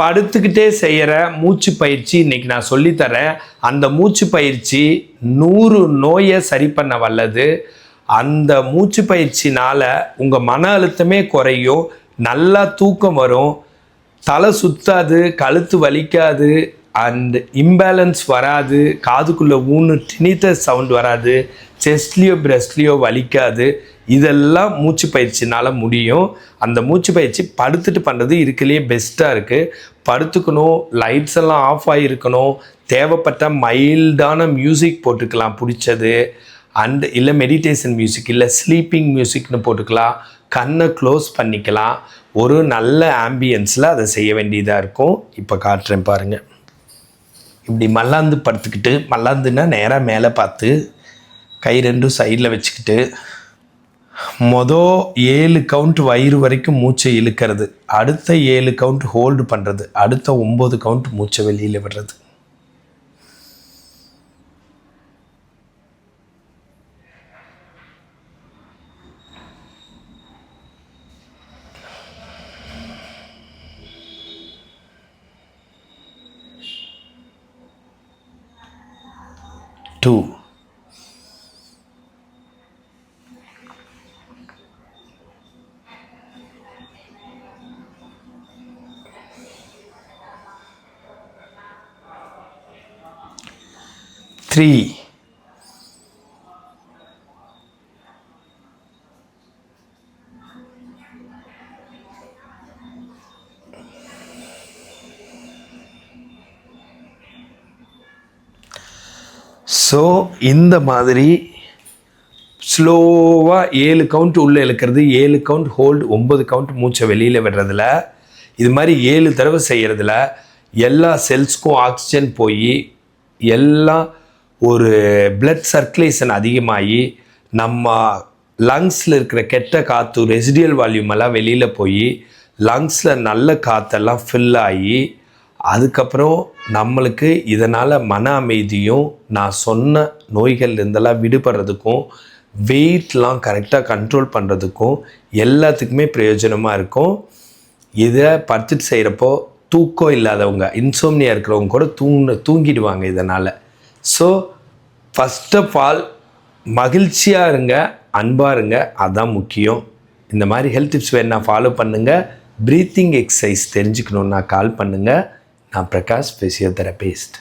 படுத்துக்கிட்டே செய்கிற மூச்சு பயிற்சி இன்னைக்கு நான் சொல்லித்தரேன் அந்த மூச்சு பயிற்சி நூறு நோயை சரி பண்ண வல்லது. அந்த மூச்சு பயிற்சினால் உங்கள் மன அழுத்தமே குறையும். நல்லா தூக்கம் வரும். தலை சுத்தாது கழுத்து வலிக்காது அண்ட் இம்பேலன்ஸ் வராது. காதுக்குள்ளே ஊன்னு திணித்த சவுண்ட் வராது. செஸ்ட்லேயோ பிரஸ்ட்லேயோ வலிக்காது. இதெல்லாம் மூச்சு பயிற்சினால் முடியும். அந்த மூச்சு பயிற்சி படுத்துட்டு பண்ணுறது இருக்கலையே பெஸ்ட்டாக இருக்குது படுத்துக்கணும் லைட்ஸ் எல்லாம் ஆஃப் ஆகிருக்கணும் தேவைப்பட்ட மைல்டான மியூசிக் போட்டுக்கலாம் பிடிச்சது. அண்ட் இல்லை மெடிடேஷன் மியூசிக் இல்லை ஸ்லீப்பிங் மியூசிக்னு போட்டுக்கலாம். கண்ணை க்ளோஸ் பண்ணிக்கலாம். ஒரு நல்ல ஆம்பியன்ஸில் அதை செய்ய வேண்டியதாக இருக்கும். இப்போ காட்டுறேன் பாருங்கள் இப்படி மல்லாந்து படுத்துக்கிட்டு மல்லாந்துன்னா நேராக மேலே பார்த்து கை ரெண்டும் சைடில் வச்சுக்கிட்டு மொதல் ஏழு கவுண்ட் வயிறு வரைக்கும் மூச்சை இழுக்கிறது. அடுத்த ஏழு கவுண்ட் ஹோல்டு பண்ணுறது அடுத்த ஒம்பது கவுண்ட் மூச்சை வெளியில் விடுறது. டூ த்ரீ ஸோ இந்த மாதிரி ஸ்லோவாக ஏழு கவுண்ட் உள்ளே இழுக்கிறது ஏழு கவுண்ட் ஹோல்டு ஒம்பது கவுண்ட் மூச்சை வெளியில் விடுறதுல இது மாதிரி ஏழு தடவை செய்கிறதுல எல்லா செல்ஸ்க்கும் ஆக்சிஜன் போய் எல்லாம் ஒரு பிளட் சர்க்குலேஷன் அதிகமாகி நம்ம லங்ஸில் இருக்கிற கெட்ட காற்று ரெசிடியல் வால்யூம் எல்லாம் வெளியில் போய் லங்ஸில் நல்ல காற்றெல்லாம் ஃபில் ஆகி அதுக்கப்புறம் நம்மளுக்கு இதனால் மன அமைதியும் நான் சொன்ன நோய்கள் இருந்தெல்லாம் விடுபடுறதுக்கும் வெயிட்லாம் கரெக்டாக கண்ட்ரோல் பண்ணுறதுக்கும் எல்லாத்துக்குமே பிரயோஜனமாக இருக்கும். இதை படுத்துட்டு செய்கிறப்போ தூக்கம் இல்லாதவங்க இன்சோம்னியா இருக்கிறவங்க கூட தூங்கு தூங்கிடுவாங்க இதனால். ஸோ ஃபஸ்ட் ஆஃப் ஆல் மகிழ்ச்சியாக இருங்க அன்பாக இருங்க அதுதான் முக்கியம். இந்த மாதிரி ஹெல்த் டிப்ஸ் வேணா ஃபாலோ பண்ணுங்கள் ப்ரீத்திங் எக்ஸசைஸ் தெரிஞ்சுக்கணுன்னா கால் பண்ணுங்கள் நான் பிரகாஷ் ஃபிசியோதெரபிஸ்ட்